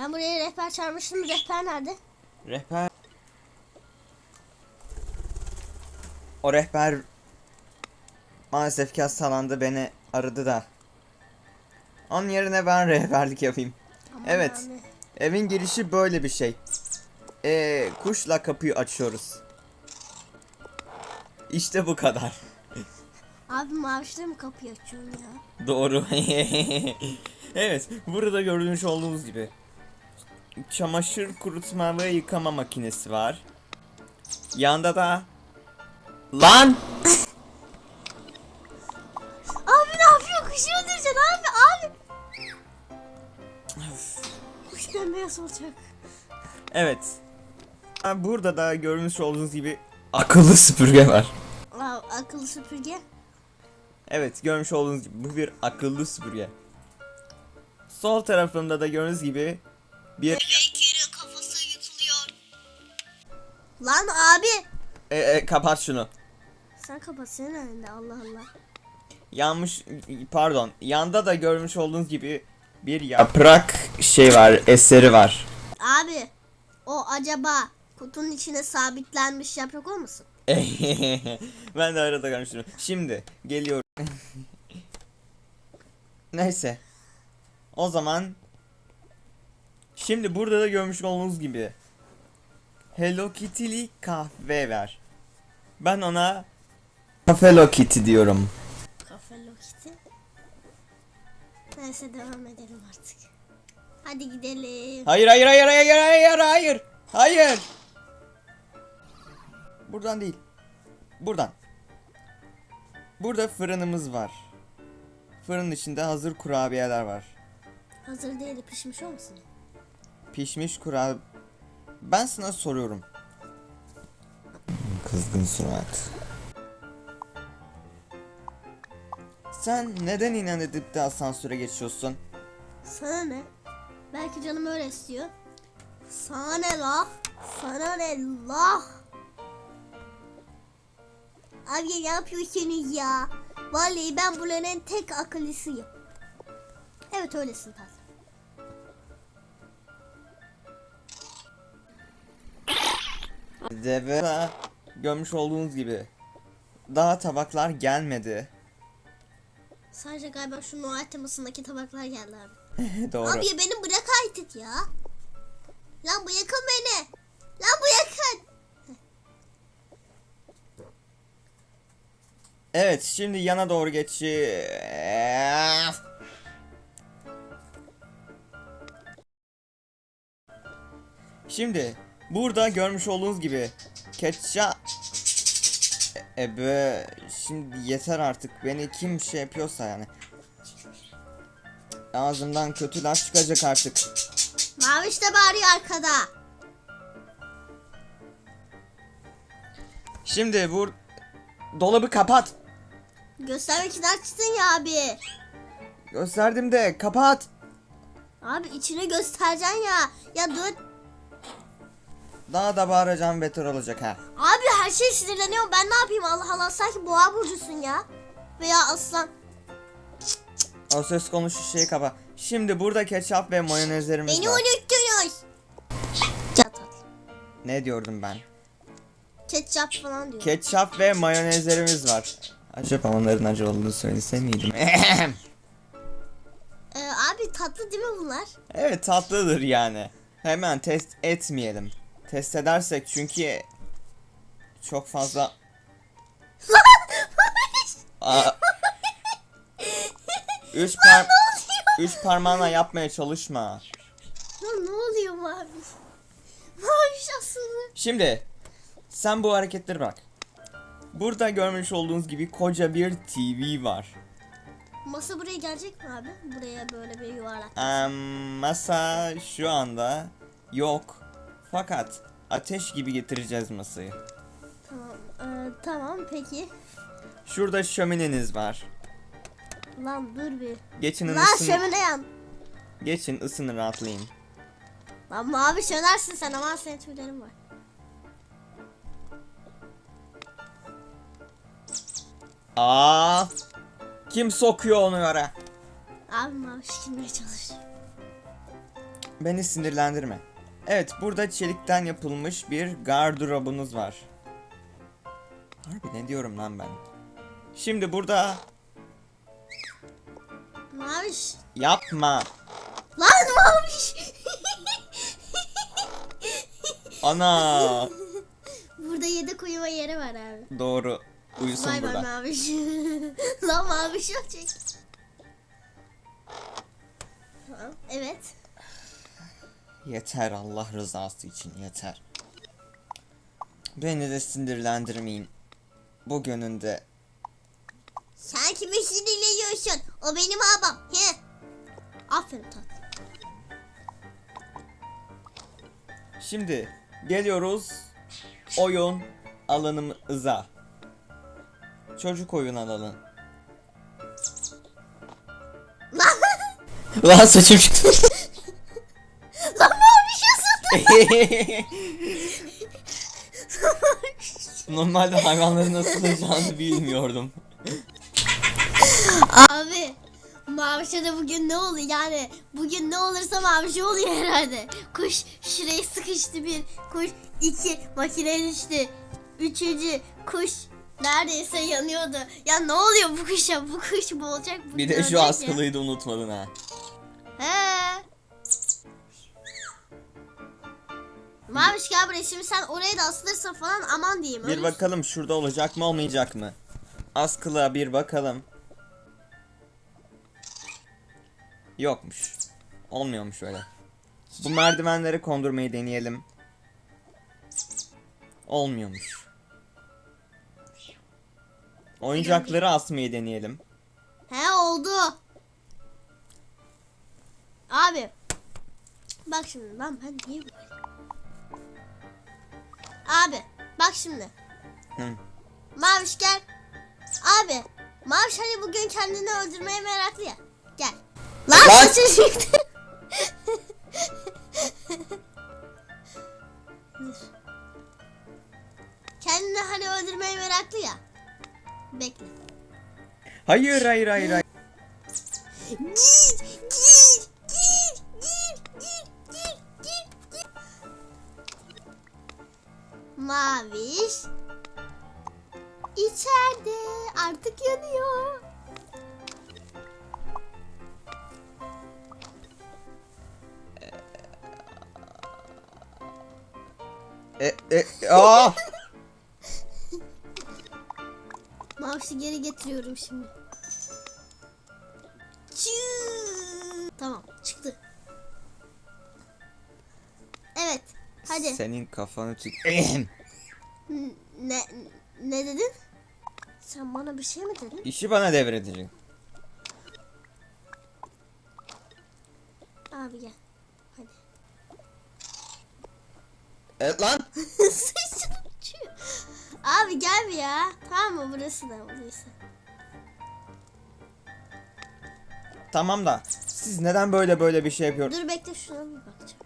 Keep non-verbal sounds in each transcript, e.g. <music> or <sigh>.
Ben buraya rehber çağırmıştım. Rehber nerede? Rehber. O rehber maalesef ki hastalandı beni aradı da. Onun yerine ben rehberlik yapayım. Aman Evet. abi. Evin girişi böyle bir şey. Ee, kuşla kapıyı açıyoruz. İşte bu kadar. Abi mavişle mi kapıyı açıyorsun ya? Doğru. <laughs> evet, burada gördüğünüz olduğunuz gibi çamaşır kurutma ve yıkama makinesi var. Yanda da Lan! <laughs> Abi ne yapıyor? Kuşu öldüreceksin abi abi. Kuş bembeyaz olacak. Evet. Ha, Burada da görmüş olduğunuz gibi akıllı süpürge var. Aa, akıllı süpürge. Evet, görmüş olduğunuz gibi bu bir akıllı süpürge. Sol tarafımda da gördüğünüz gibi bir Bekir'in kafası yutuluyor. Lan abi. e, e, kapat şunu. Sen kapat senin önünde Allah Allah. Yanmış pardon. Yanda da görmüş olduğunuz gibi bir yaprak şey var, eseri var. Abi o acaba kutunun içine sabitlenmiş yaprak olmasın? <laughs> ben de arada görmüştüm. Şimdi geliyorum. <laughs> Neyse. O zaman Şimdi burada da görmüş olduğunuz gibi Hello Kitty'li kahve ver. Ben ona Hello Kitty diyorum. Kafe Lokiti. Neyse devam edelim artık. Hadi gidelim. Hayır hayır hayır hayır hayır hayır. Hayır. Buradan değil. Buradan. Burada fırınımız var. Fırının içinde hazır kurabiyeler var. Hazır değil de pişmiş olmasın? Pişmiş kurabiye... Ben sana soruyorum. Kızgın surat. Sen neden inat edip de asansöre geçiyorsun? Sana ne? Belki canım öyle istiyor. Sana ne la? Sana ne la? Abi ne yapıyorsunuz ya? Vallahi ben buranın tek akıllısıyım. Evet öylesin tatlım. Deve görmüş olduğunuz gibi daha tabaklar gelmedi. Sadece galiba şu Noel temasındaki tabaklar geldi abi. <laughs> Doğru. Abi ya beni bırak artık ya. Lan bırakın beni. Lan bırakın. Evet şimdi yana doğru geçi. Şimdi burada görmüş olduğunuz gibi ketçap Ebe şimdi yeter artık beni kim şey yapıyorsa yani Ağzımdan kötü laf çıkacak artık Maviş de bağırıyor arkada. Şimdi bu dolabı kapat Göstermek için açtın ya abi. Gösterdim de kapat Abi içine göstereceksin ya. Ya dur. Daha da bağıracağım beter olacak ha Abi her şey sinirleniyorum. Ben ne yapayım Allah Allah. Sanki boğa burcusun ya. Veya aslan. O söz konusu şeyi kapa. Şimdi burada ketçap ve mayonezlerimiz Beni var. unuttunuz. Ya tatlım. Ne diyordum ben? Ketçap falan diyor. Ketçap ve mayonezlerimiz var. Acaba onların acı olduğunu söylese miydim? <laughs> Ee, abi tatlı değil mi bunlar? evet tatlıdır yani. Hemen test etmeyelim. Test edersek çünkü çok fazla <laughs> Aa, üç par üç parmağınla yapmaya çalışma. Lan ne oluyor mavi? Mavi aslında. Şimdi sen bu hareketleri bak. Burada görmüş olduğunuz gibi koca bir TV var. Masa buraya gelecek mi abi? Buraya böyle bir yuvarlak. Em, masa şu anda yok. Fakat ateş gibi getireceğiz masayı. Tamam. Ee, tamam peki. Şurada şömineniz var. Lan dur bir. Geçin Lan ısın, şömine yan. geçin ısının rahatlayın. Lan mavi sönersin sen ama senin tüylerin var. Aa! Kim sokuyor onu yere? Abi mavi şişirmeye çalış. Beni sinirlendirme. Evet, burada çelikten yapılmış bir gardırobunuz var. Harbi ne diyorum lan ben? Şimdi burada Maviş. yapma. Lan maviş. Ana. Burada yedek uyuma yeri var abi. Doğru. Uyusun Vay burada. maviş. <laughs> Lan maviş. Tamam. Evet. Yeter Allah rızası için yeter. Beni de sinirlendirmeyin. Bugünün de Sen kimi sinirleniyorsun? O benim abam. He. Aferin tatlım. Şimdi geliyoruz oyun alanımıza. Çocuk oyun alanı. Lan, Lan saçım çıktı. <laughs> <laughs> Normalde hayvanların nasılacağını bilmiyordum. Abi. Mavişe de bugün ne oluyor yani bugün ne olursa Mavişe oluyor herhalde. Kuş şuraya sıkıştı bir, kuş iki makine düştü. Üçüncü kuş neredeyse yanıyordu. Ya ne oluyor bu kuşa? Bu kuş boğulacak. bu Bir de şu da unutmadın ha. Maviş gel buraya şimdi sen oraya da asılırsın falan aman diyeyim. Bir ölürsün. bakalım şurada olacak mı olmayacak mı? Askılığa bir bakalım. Yokmuş. Olmuyormuş öyle. Bu merdivenleri kondurmayı deneyelim. Olmuyormuş. Oyuncakları asmayı deneyelim. He oldu. Abi. Bak şimdi lan ben niye böyle? Abi bak şimdi. Hı. Maviş gel. Abi. Maviş hani bugün kendini öldürmeye meraklı ya. Gel. Lan, Lan! çıktı. Kendini hani öldürmeye meraklı ya. Bekle. Hayır hayır hayır hayır. Maviş içeride artık yanıyor. E, e, aa! Mavişi geri getiriyorum şimdi. Çiğ. Tamam çıktı. Hadi. Senin kafanı. N- <laughs> Ne ne dedin? Sen bana bir şey mi dedin? İşi bana devredeceksin. Abi gel. Hadi. Evet lan. <laughs> Saçını uçuyor. Abi gel bir ya. Tamam mı burası da burası. Tamam da siz neden böyle böyle bir şey yapıyorsunuz? Dur bekle şuna bir bakacağım.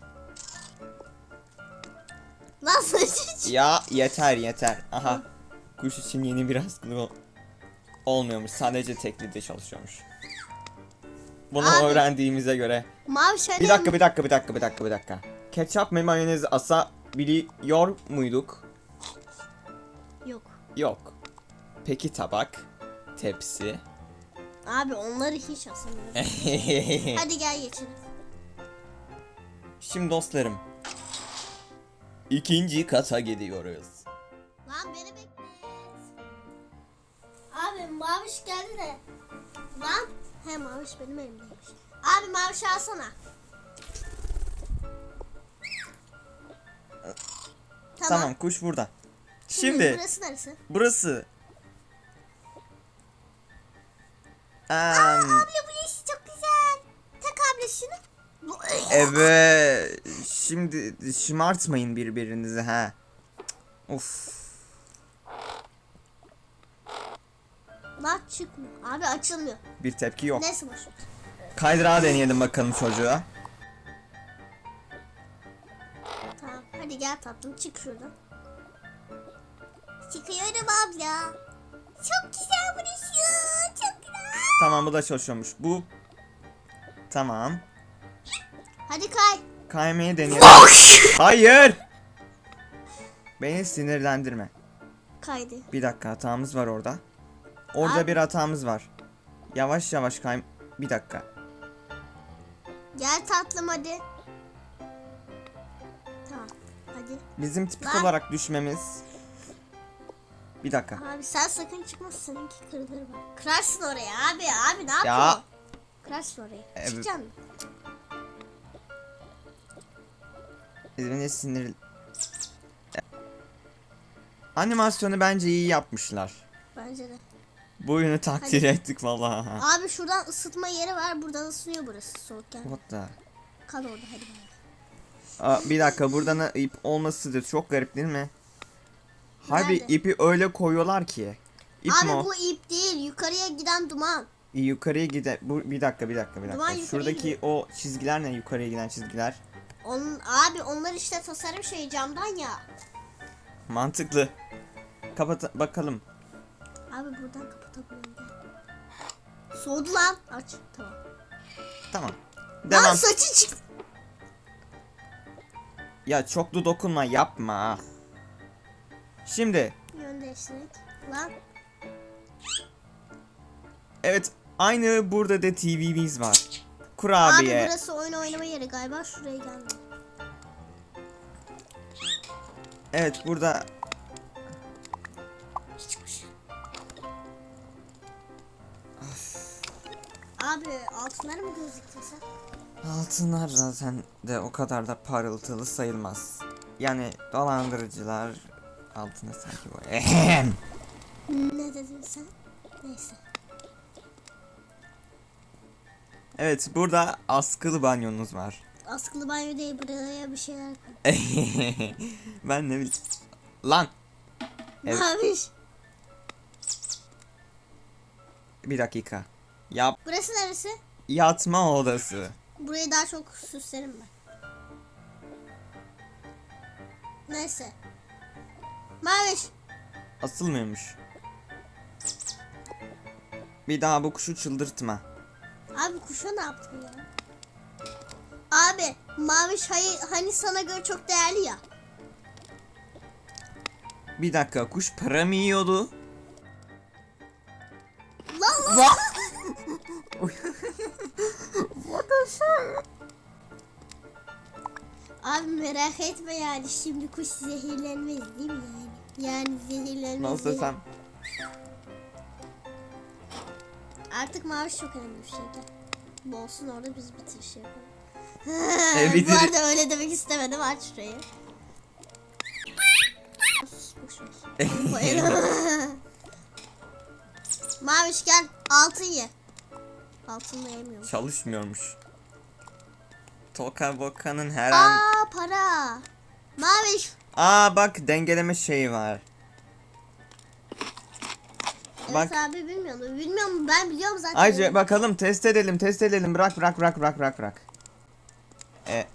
Lan saçı Ya yeter yeter. Aha. Kuş için yeni bir askılı ol- olmuyormuş. Sadece teklide çalışıyormuş. Bunu Abi. öğrendiğimize göre. Şöyle. Bir dakika bir dakika bir dakika bir dakika bir dakika. Ketçap ve mayonezi asabiliyor muyduk? Yok. Yok. Peki tabak, tepsi. Abi onları hiç asamıyorum. <laughs> Hadi gel geçelim. Şimdi dostlarım. İkinci kata gidiyoruz. Lan beni bekle. Abi maviş geldi de. Lan. He maviş benim elimdeymiş. Abi maviş alsana. Tamam. Tamam, kuş burada. Şimdi, burası neresi? burası. Em, Abla burası çok güzel. Tak abla şunu. Evet. Şimdi şımartmayın birbirinizi ha. Uf. Lan çıkmıyor. Abi açılmıyor. Bir tepki yok. Neyse boş ver. Kaydırağı deneyelim bakalım çocuğa. Tamam hadi gel tatlım çık şuradan. Çıkıyorum abla. Çok güzel burası. Çok güzel. Tamam bu da çalışıyormuş. Bu. Tamam. Hadi kay. kaymayı deneyelim. Hayır. Beni sinirlendirme. Kaydı. Bir dakika hatamız var orada. Orada Abi. bir hatamız var. Yavaş yavaş kay... Bir dakika. Gel tatlım hadi. Tamam. Hadi. Bizim tipik Lan. olarak düşmemiz... Bir dakika. Abi sen sakın çıkma seninki kırılır bak. Kırarsın oraya abi abi ne yapıyorsun? Ya. Kırarsın oraya. Evet. Çıkacaksın Beni sinir... Animasyonu bence iyi yapmışlar. Bence de. Bu oyunu takdir Hadi. ettik vallahi. Abi şuradan ısıtma yeri var. Buradan ısınıyor burası soğukken. What the... Kal orada hadi. Aa, bir dakika buradan da ip olmasıdır. Çok garip değil mi? Harbi Nerede? ipi öyle koyuyorlar ki. İp Abi mi o? bu ip değil. Yukarıya giden duman. Yukarıya gider. Bu bir dakika bir dakika bir Duman dakika. yukarıya Şuradaki gidiyor. o çizgiler ne? Yukarıya giden çizgiler. Onun, abi onlar işte tasarım şey camdan ya. Mantıklı. Kapat bakalım. Abi buradan kapatabiliyorum. gel. Soğudu lan. Aç. Tamam. Tamam. Lan Devam. saçı çık. Ya çoklu dokunma yapma. Şimdi Yön değiştirdik. Lan. evet aynı burada da TV'miz var. Abi Kurabiye. burası oyun oynama yeri galiba. Şuraya geldi. Evet burada Abi altınları mı gözüktün sen? altınlar zaten de o kadar da parıltılı sayılmaz. Yani dolandırıcılar altına sanki bu. <laughs> Ne dedin sen? Neyse. Evet burada askılı banyonuz var. Askılı banyo değil buraya bir şeyler <laughs> ben ne bileyim. Lan Evet. Maviş. bir dakika. Yap Burası neresi? yatma odası. Burayı daha çok süslerim ben. Neyse. Maviş. Asılmıyormuş. Bir daha bu kuşu çıldırtma. Kuşa ne yaptın ya? Abi Maviş hani sana göre çok değerli ya. Bir dakika kuş para mı yiyordu? Lan lan. <laughs> Abi merak etme yani şimdi kuş zehirlenmez değil mi yani? Yani zehirlenmez. Nasıl değil. desem? Artık Maviş çok önemli bir şey. Bu olsun orada biz bitiriş yapalım. E, <laughs> Bu bitir- arada öyle demek istemedim aç şurayı. <laughs> <laughs> Maviş gel altın ye. Altınla yemiyorum. Çalışmıyormuş. Toka Boka'nın her an... Aa para. Maviş. Aa bak dengeleme şeyi var. Bak. abi bilmiyorum. Bilmiyorum ben biliyorum zaten. Ayrıca bakalım test edelim test edelim bırak bırak bırak bırak bırak bırak. E,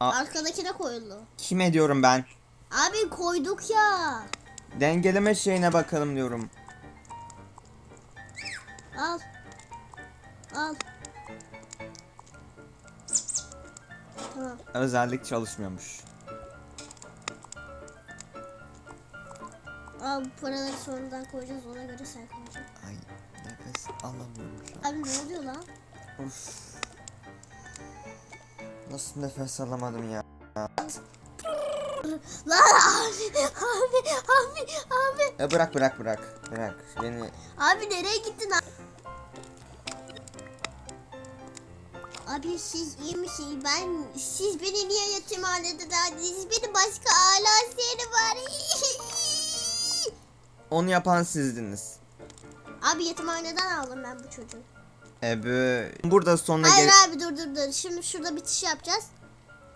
Arkadakine koyuldu. kime diyorum ben? Abi koyduk ya. Dengeleme şeyine bakalım diyorum. Al. Al. Tamam. Özellik çalışmıyormuş. Al bu paraları sonradan koyacağız ona göre sen koyacaksın. Ay nefes alamıyorum şu an. Abi ne oluyor lan? Uf. Nasıl nefes alamadım ya? Lan abi abi abi abi. E bırak bırak bırak. Bırak beni. Abi nereye gittin abi? Abi siz iyi misiniz? Ben siz beni niye yetimhanede derdiniz? Beni başka seni var. <laughs> Onu yapan sizdiniz. abi yetimhaneden aldım ben bu çocuğu. Ebe. Burada sonuna Hayır gel. abi dur dur dur. Şimdi şurada bitiş yapacağız.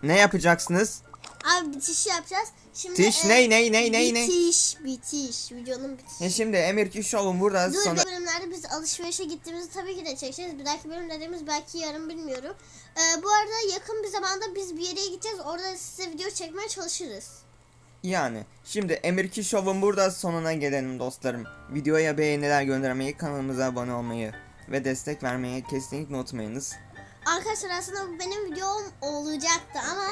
Ne yapacaksınız? Abi bitiş yapacağız. Şimdi Tiş e, ney ney ney ney ney? Bitiş bitiş. Videonun bitişi. E şimdi Emir Ki Show'un burada Dur sonra... bölümlerde biz alışverişe gittiğimizde tabii ki de çekeceğiz. Bir dahaki bölüm dediğimiz belki yarın bilmiyorum. Ee, bu arada yakın bir zamanda biz bir yere gideceğiz. Orada size video çekmeye çalışırız. Yani şimdi Emir Ki Show'un burada sonuna gelelim dostlarım. Videoya beğeniler göndermeyi, kanalımıza abone olmayı ve destek vermeye kesinlikle unutmayınız. Arkadaşlar aslında bu benim videom olacaktı ama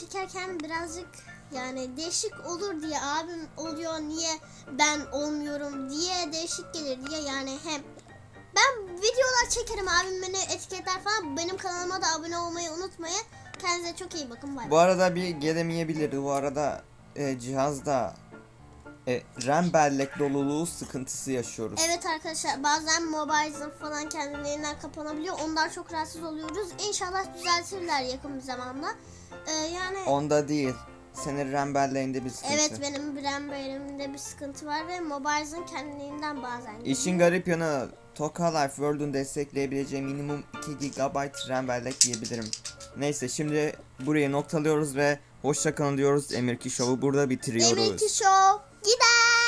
çekerken birazcık yani değişik olur diye abim oluyor niye ben olmuyorum diye değişik gelir diye yani hem ben videolar çekerim abim beni etiketler falan benim kanalıma da abone olmayı unutmayın. Kendinize çok iyi bakın bay. Bu arada bir gelemeyebilir. Bu arada e, cihazda e, RAM bellek doluluğu sıkıntısı yaşıyoruz. Evet arkadaşlar bazen Mobile'ın falan kendiliğinden kapanabiliyor. Ondan çok rahatsız oluyoruz. İnşallah düzeltirler yakın bir zamanda. Ee, yani Onda değil. Senin RAM belleğinde bir sıkıntı. evet benim Brem Bey'imde bir sıkıntı var ve Mobile'ın kendiliğinden bazen geliyor. İşin garip yanı Toka Life World'un destekleyebileceği minimum 2 GB RAM bellek diyebilirim. Neyse şimdi burayı noktalıyoruz ve hoşça kalın diyoruz. Emirki Show'u burada bitiriyoruz. Demek ki show gider.